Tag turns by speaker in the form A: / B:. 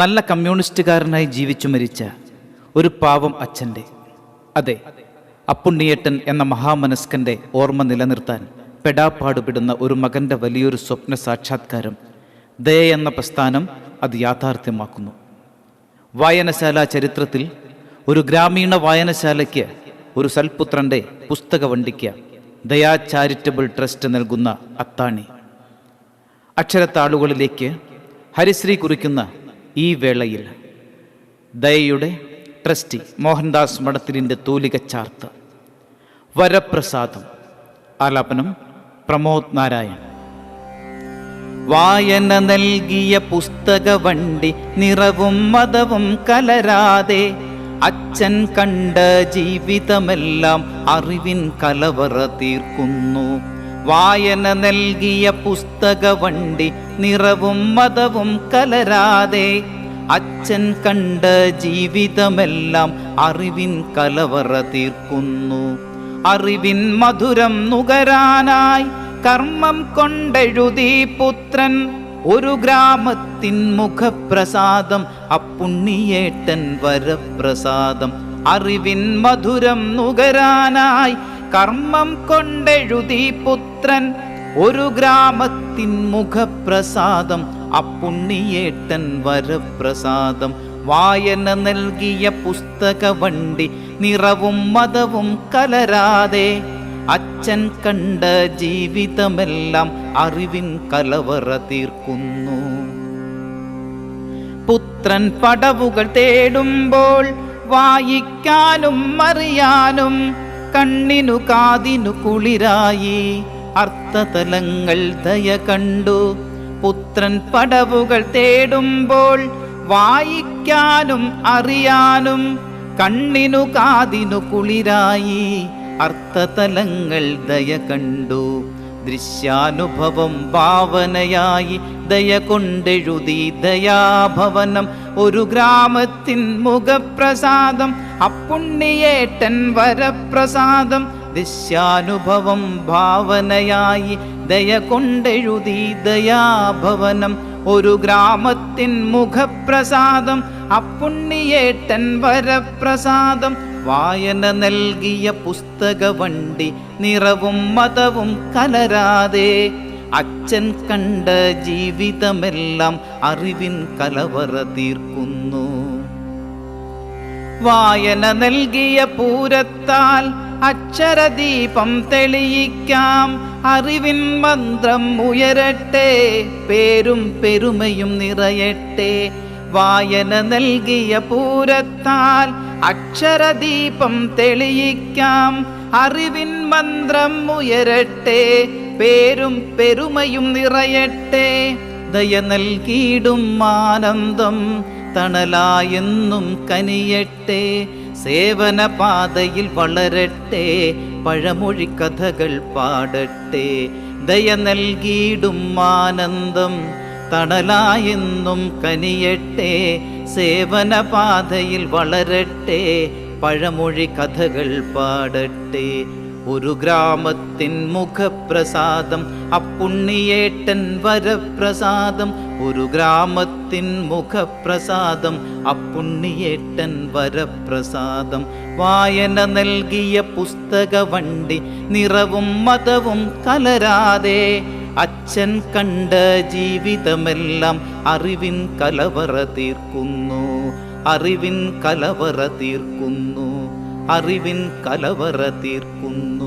A: നല്ല കമ്മ്യൂണിസ്റ്റുകാരനായി ജീവിച്ചു മരിച്ച ഒരു പാവം അച്ഛന്റെ അതെ അപ്പുണ്ണിയേട്ടൻ എന്ന മഹാമനസ്കന്റെ ഓർമ്മ നിലനിർത്താൻ പെടാപ്പാടുപെടുന്ന ഒരു മകന്റെ വലിയൊരു സ്വപ്ന സാക്ഷാത്കാരം ദയ എന്ന പ്രസ്ഥാനം അത് യാഥാർത്ഥ്യമാക്കുന്നു. വായനശാല ചരിത്രത്തിൽ ഒരു ഗ്രാമീണ വായനശാലയ്ക്ക് ഒരു സൽപുത്രന്റെ പുസ്തക വണ്ടിക്ക് ദയാ ചാരിറ്റബിൾ ട്രസ്റ്റ് നൽകുന്ന അത്താണി. അക്ഷരത്താളുകളിലേക്ക് ഹരിശ്രീ കുറിക്കുന്ന ഈ വേളയിൽ ദയയുടെ ട്രസ്റ്റി മോഹൻദാസ് മഠത്തിലിന്റെ തൂലിക ചാർത്ത് വരപ്രസാദം ആലാപനം പ്രമോദ് നാരായൺ. വായന നൽകിയ പുസ്തക വണ്ടി നിറവും മതവും കലരാതെ അച്ഛൻ കണ്ട ജീവിതമെല്ലാം അറിവിൻ കലവറ തീർക്കുന്നു. വായന നൽകിയ പുസ്തക വണ്ടി നിറവും മതവും കലരാതെ അച്ഛൻ കണ്ട ജീവിതമെല്ലാം അറിവിൻ കലവറ തീർക്കുന്നു. അറിവിൻ മധുരം നുകരാനായി കർമ്മം കൊണ്ടെഴുതി പുത്രൻ. ഒരു ഗ്രാമത്തിൻ മുഖപ്രസാദം അപ്പുണ്ണിയേട്ടൻ വരപ്രസാദം. അറിവിൻ മധുരം നുകരാനായി കർമ്മം കൊണ്ടെഴുതി പുത്രൻ ഒരു ഗ്രാമത്തിൻ മുഖപ്രസാദം അപ്പുണ്ണിയേട്ടൻ വരപ്രസാദം. വായന നൽകിയ പുസ്തക വണ്ടി നിറവും മതവും കലരാതെ അച്ഛൻ കണ്ട ജീവിതമെല്ലാം അറിവിൻ കലവറ തീർക്കുന്നു. പുത്രൻ പടവുകൾ തേടുമ്പോൾ വായിക്കാനും അറിയാനും കണ്ണിനു കാതിനു കുളിരായി. അർത്ഥതലങ്ങൾ ദയ കണ്ടു. പുത്രൻ പടവുകൾ തേടുമ്പോൾ വായിക്കാനും അറിയാനും കണ്ണിനു കാതിനു കുളിരായി. അർത്ഥതലങ്ങൾ ദയ കണ്ടു. ദൃശ്യാനുഭവം ഭാവനയായി ദയ കൊണ്ടെഴുതി ദയാഭവനം ഒരു ഗ്രാമത്തിൻ മുഖപ്രസാദം അപ്പുണ്ണിയേട്ടൻ വരപ്രസാദം. ദൃശ്യാനുഭവം ഭാവനയായി ദയ കൊണ്ടെഴുതി ദയാഭവനം. ഒരു ഗ്രാമത്തിൻ മുഖപ്രസാദം അപ്പുണ്ണിയേട്ടൻ വരപ്രസാദം. വായന നൽകിയ പുസ്തക വണ്ടി നിറവും മതവും കലരാതെ അച്ഛൻ കണ്ട ജീവിതമെല്ലാം അറിവിൻ കലവറ തീർക്കുന്നു. വായന നൽകിയ പൂരത്താൽ അക്ഷരദീപം തെളിയിക്കാം. അറിവിൻ മന്ത്രം ഉയരട്ടെ പേരും പെരുമയും നിറയട്ടെ. വായന നൽകിയ പൂരത്താൽ അക്ഷരദീപം തെളിയിക്കാം. അറിവിൻ മന്ത്രം ഉയരട്ടെ പേരും പെരുമയും നിറയട്ടെ. ദയ നൽകിയിടും ആനന്ദം തണലായെന്നും കനിയട്ടെ. സേവന പാതയിൽ വളരട്ടെ പഴമൊഴി കഥകൾ പാടട്ടെ. ദയ നൽകിയിടും ആനന്ദം തണലായെന്നും കനിയട്ടെ. സേവന പാതയിൽ വളരട്ടെ പഴമൊഴി കഥകൾ പാടട്ടെ. ഒരു ഗ്രാമത്തിൻ മുഖപ്രസാദം അപ്പുണ്ണിയേട്ടൻ വരപ്രസാദം. ഒരു ഗ്രാമത്തിൻ മുഖപ്രസാദം അപ്പുണ്ണിയേട്ടൻ വരപ്രസാദം. വായന നൽകിയ പുസ്തക വണ്ടി നിറവും മതവും കലരാതെ. അച്ഛൻ കണ്ട ജീവിതമെല്ലാം അറിവിൻ കലവറ തീർക്കുന്നു അറിവിൻ കലവറ തീർക്കുന്നു അറിവിൻ കലവറ തീർക്കുന്നു.